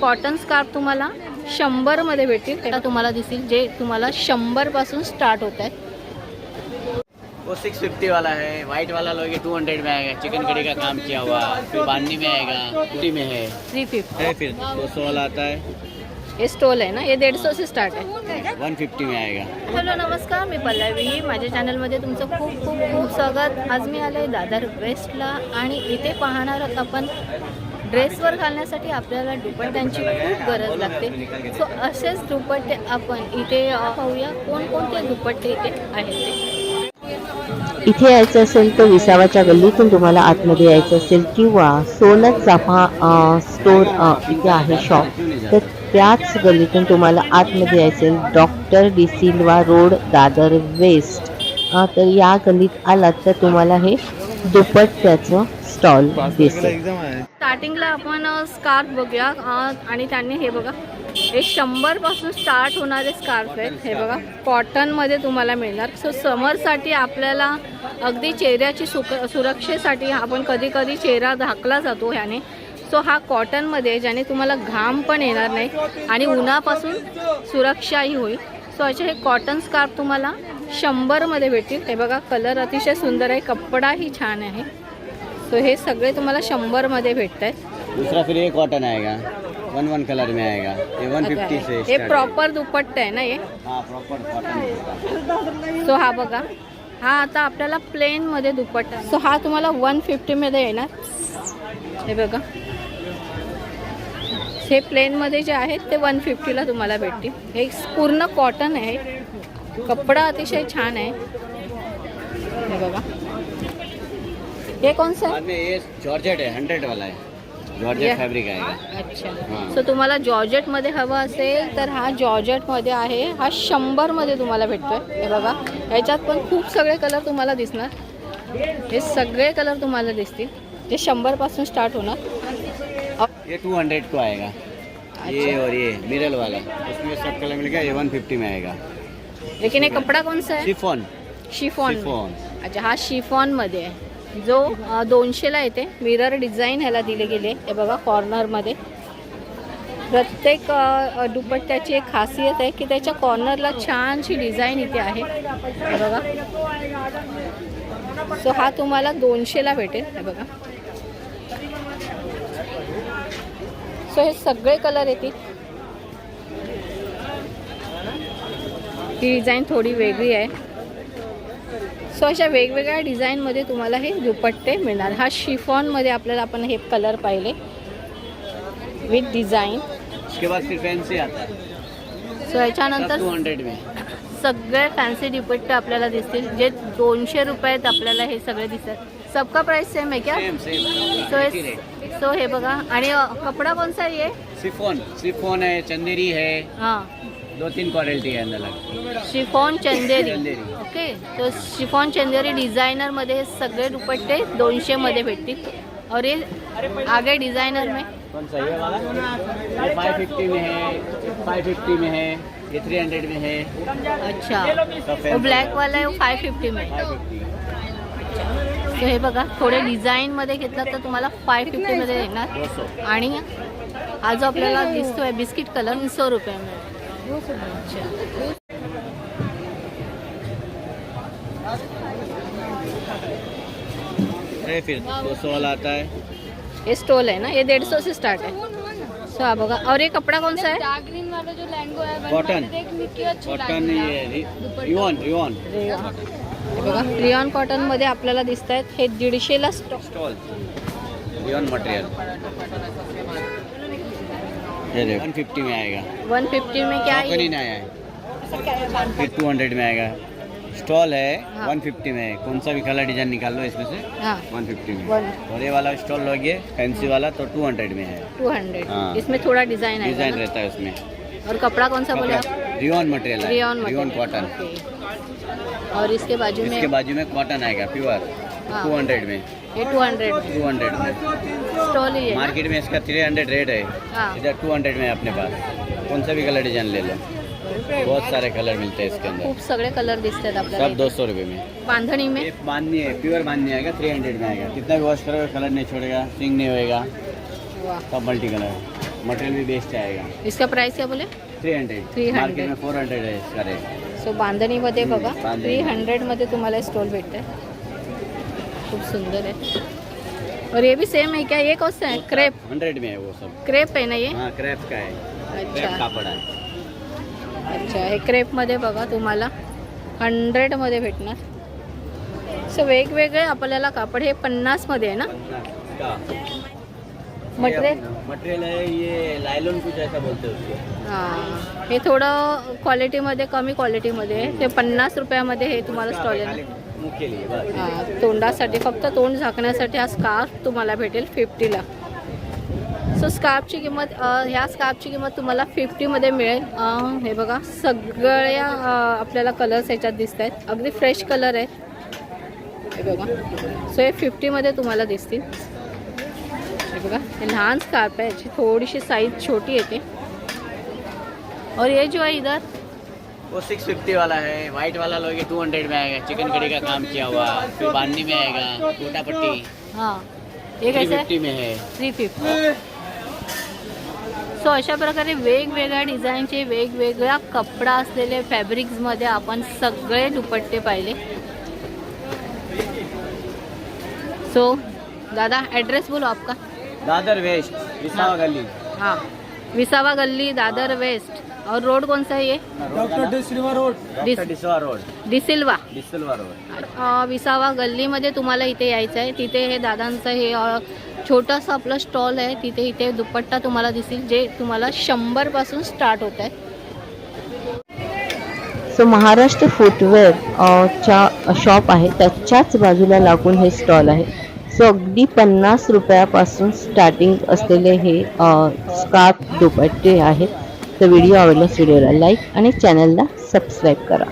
Cotton scarf तुम्हाला शंभरमध्ये भेटतील. त्याला तुम्हाला दिसतील जे तुम्हाला शंभरपासून स्टार्ट होत आहेत. वो सिक्स फिफ्टी वाला है वाइट वाला लोगे टू हंड्रेड में आएगा चिकन कड़ी का काम किया हुआ फिर बांधनी में आएगा फिफ्टी में है। थ्री फिफ्टी है फिर दो सौ वाला आता है। हे स्टॉल आहे ना हे दीडशे से स्टार्ट आहे वन फिफ्टी में आएगा। हॅलो नमस्कार मी पल्लवी. माझ्या चॅनलमध्ये तुमचं खूप खूप खूप स्वागत. आज मी आले दादर वेस्टला आणि इथे पाहणार आहोत आपण ड्रेसवर घालण्यासाठी आपल्याला दुपट्ट्यांची खूप गरज लागते. सो असेच दुपट्टे आपण इथे पाहूया कोणकोणते दुपट्टे इथे आहेत ते. इथे यायचं असेल तर विसावाच्या गल्लीतून तुम्हाला आतमध्ये यायचं असेल किंवा सोनत चाफा स्टोर इथे आहे शॉप तर त्याच गल्लीतून तुम्हाला आतमध्ये यायचं असेल doctor D'Silva road Dadar west. तर या गल्लीत आलात तर तुम्हाला हे दुपट्ट्याचं स्टॉल दिसेल. स्टार्टिंगला आपण स्कार्फ बघूया. आणि त्यांनी हे बघा एक शंभरपासून स्टार्ट होणारे स्कार्फ आहेत. हे बघा कॉटनमध्ये तुम्हाला मिळणार. सो समरसाठी आपल्याला अगदी चेहऱ्याची सुक सुरक्षेसाठी आपण कधी कधी चेहरा झाकला जातो ह्याने. सो हा कॉटनमध्ये आहे, ज्याने तुम्हाला घाम पण येणार नाही आणि उन्हापासून सुरक्षाही होईल. सो असे हे कॉटन स्कार्फ तुम्हाला शंभरमध्ये भेटतील. हे बघा कलर अतिशय सुंदर आहे. कपडाही छान आहे. सो हे सगळे तुम्हाला शंभरमध्ये भेटत आहेत दूसरा फिर ये कॉटन आएगा. वन वन कलर में आएगा. ये वन फिफ्टी से हे। प्रॉपर दुपट्टा आहे ना हे हाँ प्रॉपर कॉटन सो हा बघा. हा आता आपल्याला प्लेनमध्ये दुपट्टा. सो हा तुम्हाला वन फिफ्टीमध्ये येणार. हे बघा. हे प्लेनमध्ये जे आहेत ते वन फिफ्टीला तुम्हाला भेटतील. हे पूर्ण कॉटन आहे. कपडा अतिशय छान आहे. हे बघा. हे कोणचं आहे बाद में ये जॉर्जेट है हंड्रेड वाला है। ये- जॉर्जेट फैब्रिक आएगा। अच्छा। हां. सो तुम्हाला जॉर्जेटमध्ये हवं असेल तर हा जॉर्जेटमध्ये आहे. हा शंभरमध्ये तुम्हाला भेटतोय. हे बघा याच्यात पण खूप सगळे कलर तुम्हाला दिसणार. हे सगळे कलर तुम्हाला दिसतील. जे शंभरपासून स्टार्ट होणार. ये टू हंड्रेड को आएगा। ये और ये मिरल वाला। उसमें सब कलर मिलेगा ये वन फिफ्टी में आएगा। लेकिन हे कपडा कोणचा आहे शिफॉन। शिफॉन। शिफॉन। अच्छा हा शिफॉनमध्ये आहे. जो दोनशेला येते. मिरर डिझाईन ह्याला दिले गेले. हे बघा कॉर्नरमध्ये प्रत्येक दुपट्ट्याची एक खासियत आहे की त्याच्या कॉर्नरला छानशी डिझाईन इथे आहे. बघा. सो हा तुम्हाला दोनशेला भेटेल. हे बघा. सो हे सगळे कलर येतील. ही डिझाईन थोडी वेगळी आहे. सो अशा वेगवेगळ्या डिझाईनमध्ये तुम्हाला हे दुपट्टे मिळणार. हा शिफॉनमध्ये आपल्याला आपण हे कलर पाहिले. विथ डिझाईन उसके बाद फिर फैंसी आता सो याच्यानंतर सगळे फॅन्सी दुपट्टे आपल्याला दिसतील. जे दोनशे रुपयात आपल्याला हे सगळे दिसतात. सबका प्राइस सेम आहे क्या? सो हे सो हे बघा. आणि कपडा कोणसा आहे? सिफोन सिफोन है चंदेरी है हां. दो तीन क्वालिटी है अंदर लग शिफॉन चंदेरी. चंदेरी. ओके तो शिफॉन चंदेरी डिझायनरमध्ये हे सगळे दुपट्टे दोनशेमध्ये भेटतील. और ये आगे डिझायनर में. कौन सा ये वाला? ये फाइव फिफ्टी में है फाइव फिफ्टी में है ये थ्री हंड्रेड में है. अच्छा. वो ब्लॅक वाला आहे फाय फिफ्टी में. फाइव फिफ्टी हे बघा थोडे डिझाईनमध्ये घेतलं तर तुम्हाला फाय फिफ्टीमध्ये येणार. दो सौ आणि हा जो आपल्याला दिसतोय बिस्किट कलर सौ रुपयामध्ये. अच्छा है फिर दो सौ वाला आता है। हे स्टोल आहे ना हे दीड सौ से स्टार्ट है। सो हा बघा और ये कपडा कौन सा है? डार्क ग्रीन वाला जो लहंगो है वन कॉटन वाले देख मिट्टी अच्छी कॉटन लगी ये रिओन रिओन हे बघा रिऑन कॉटनमध्ये आपल्याला दिसत आहेत हे दीडशेला स्टॉक स्टॉल रिओन मटेरियल ये वन फिफ्टी में आएगा। वन फिफ्टी में क्या है नहीं आया। है? फिर टू हंड्रेड में आएगा। स्टॉल है हाँ। वन फिफ्टी में। कौन सा भी कलर डिज़ाइन निकाल लो इसमें से हाँ। वन फिफ्टी में। और ये वाला स्टॉल लोगे फैंसी वाला तो टू हंड्रेड में है। टू हंड्रेड हाँ। इसमें थोड़ा डिज़ाइन डिज़ाइन रहता है उसमें। और कपड़ा कौन सा बोला आप? रिओन मटेरियल है। रियॉन कॉटन और इसके बाजू में? इसके बाजू में कॉटन आएगा प्योर हाँ। टू हंड्रेड में। ये टू हंड्रेड टू हंड्रेड में। स्टॉल ही है। मार्केट में इसका थ्री हंड्रेड रेट है। हाँ। इधर टू हंड्रेड में अपने पास। कौन सा भी कलर डिज़ाइन ले लो। बहुत सारे कलर मिलते हैं इसके अंदर। खूप सगळे कलर दिसतात सब दो सौ रुपये में। बांधणी में। बांधनी है प्योर बांधनी आएगा थ्री हंड्रेड में आएगा। कितना भी वॉश करोगे कलर नहीं छोड़ेगा सिंग नहीं होएगा। सब मल्टी कलर मटेरियल भी बेस्ट आएगा। इसका प्राइस क्या बोले? Three hundred. Three hundred. में फोर हंड्रेड है इसका रेट सो बांधणीमध्ये बघा। बांधणी. थ्री हंड्रेडमध्ये तुम्हाला स्टॉल भेटत खूप सुंदर आहे. और ये भी सेम है क्या? ये कौन सा है? क्रेप हंड्रेड में है वो सब. क्रेप आहे ना ये? हाँ क्रैप का है. क्रैप अच्छा. कापड़ है. अच्छा हे क्रेपमध्ये बघा तुम्हाला. हंड्रेडमध्ये भेटणार. सो वेगवेगळे आपल्याला कापड हे पन्नासमध्ये आहे ना? मटेरियल? मटेरियल है ये लाइलॉन कुछ ऐसा बोलते हैं हां. हे थोडं क्वालिटीमध्ये कमी क्वालिटीमध्ये आहे. ते पन्नास रुपयामध्ये हे तुम्हाला स्टॉल आहे हां तोंडासाठी फक्त तोंड झाकण्यासाठी हा स्कार्फ तुम्हाला भेटेल फिफ्टीला सो स्कार्फची किंमत ह्या स्कार्फची किंमत तुम्हाला फिफ्टीमध्ये मिळेल. हे बघा सगळ्या आपल्याला कलर्स ह्याच्यात दिसत आहेत अगदी फ्रेश कलर आहेत. हे बघा. सो हे फिफ्टीमध्ये तुम्हाला दिसतील. हे बघा हे लहान स्कार्फ आहे. याची थोडीशी साईज छोटी येते. और ये जो है इधर वो सिक्स फिफ्टी वाला है वाइट वाला लोगे टू हंड्रेड में आएगा चिकन कड़ी का काम किया हुआ फिर बांधनी में आएगा गोटा पट्टी। हां थ्री कैसे फिफ्टी में है। थ्री फिफ्टी सो अशा प्रकारे वेगवेगळ्या डिझाईनचे वेगवेगळ्या कपडा असलेले फॅब्रिक्समध्ये आपण सगळे दुपट्टे पाहिले. सो दादा ॲड्रेस बोलो आपका? दादर वेस्ट विसावा गली हाँ. विसावा गल्ली दादर वेस्ट. और रोड कौन सा है ये? Doctor D'Silva road. D'Silva road. D'Silva D'Silva road. विसावा गल्लीमध्ये तुम्हाला इथे यायचं आहे. तिथे हे दादांचं हे छोटंसं आपलं स्टॉल आहे. तिथे इथे दुपट्टा तुम्हाला दिसेल जे तुम्हाला शंभरपासून स्टार्ट होत आहे. सो महाराष्ट्र फुटवेअर च्या शॉप आहे. त्याच्याच बाजूला लागून हे स्टॉल आहे. सो अगदी पन्नास रुपयापासून स्टार्टिंग असलेले हे स्कार्फ दुपट्टे आहेत. तर व्हिडिओ आवडल्यास व्हिडिओला लाईक आणि चॅनलला सबस्क्राईब करा.